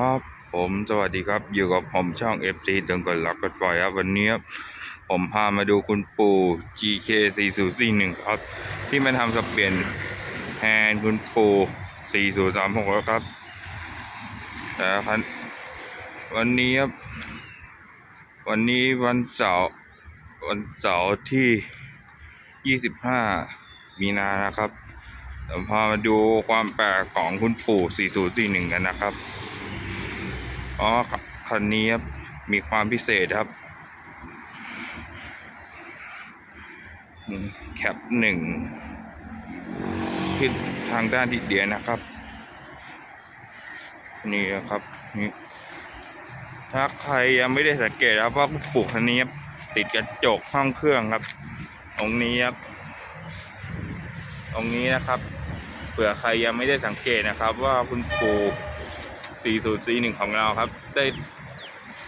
ครับผมสวัสดีครับอยู่กับผมช่อง FC ตึงกดรักกดปล่อยครับวันนี้ครับผมพามาดูคุณปู่ GK 4041ครับ ที่มาทำสับเปลี่ยนแทนคุณปู่ 4036แล้วครับแต่คันวันนี้ครับวันนี้วันเสาร์วันเสาร์ที่ 25 มีนานะครับเดี๋ยวพามาดูความแปลกของคุณปู่ 4041 กันนะครับ อ๋อคันนี้ครับมีความพิเศษครับแคปหนึ่งทิศทางด้านทิศเดียนะครับ นี่นะครับนี่ถ้าใครยังไม่ได้สังเกตครับว่าคุณปู่คันนี้ครับติดกระจกห้องเครื่องครับ ตรงนี้ครับ ตรงนี้นะครับเผื่อใครยังไม่ได้สังเกตนะครับ ว่าคุณปู่ 4041 ของเราครับ ได้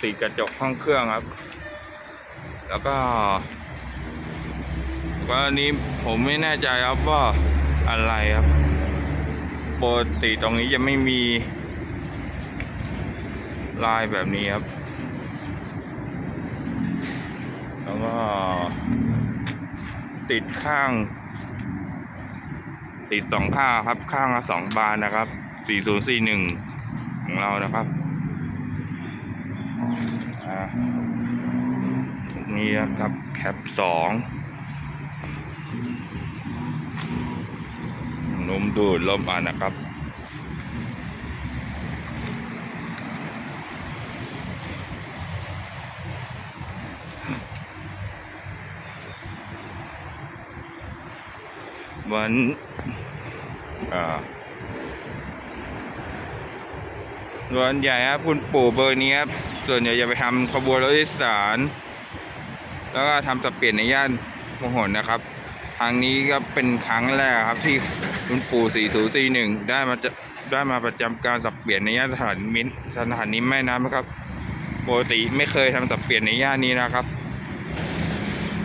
ติดกระจกห้องเครื่องครับ แล้วก็วันนี้ผมไม่แน่ใจครับว่าอะไรครับปกติตรงนี้จะไม่มีลายแบบนี้ครับ แล้วก็ ติดข้าง ติดสองข้างครับ ข้างละสองบานนะครับ 4041 ของเรานะครับอ่านี่นะครับแคปสองนมดูดลมอ่านนะครับวันอ่า ส่วนใหญ่ครับคุณปู่เบอร์นี้ครับส่วนใหญ่จะไปทำขบวนรถโดยสาร แล้วก็ทำสเปลี่ยนในย่านพหลนะครับทางนี้ก็เป็นครั้งแรกครับที่คุณปู่4041ได้มาจะได้มาประจำการสับเปลี่ยนในย่านสถานีมิตรสถานีแม่น้ำนะครับปกติไม่เคยทำสับเปลี่ยนในย่านนี้นะครับ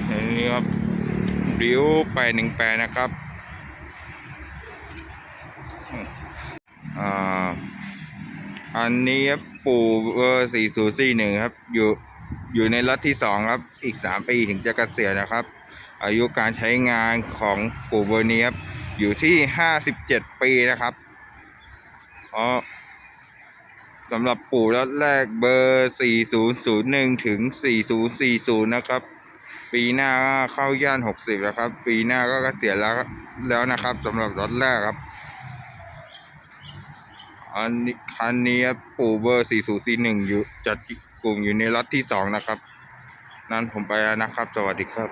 อันนี้ครับริ้วไปหนึ่งแปดนะครับอ่า อันนี้ครับปู่เบอร์4041ครับ อยู่อยู่ในรัฐที่สองครับ อีกสามปีถึงจะเกษียณนะครับ อายุการใช้งานของปู่เบอร์นี้ครับอยู่ที่57ปีนะครับอ๋อสำหรับปู่รัฐแรกเบอร์ 4001 ถึง 4040 นะครับ ปีหน้าเข้าย่าน 60 แล้วครับ ปีหน้าก็เกษียณแล้วแล้วนะครับสำหรับรถแรกครับ อันนี้คันนี้ครับปู่เบอร์4041อยู่จัดกลุ่มอยู่ในรัฐที่สองนะครับ นั้นผมไปแล้วนะครับ สวัสดีครับ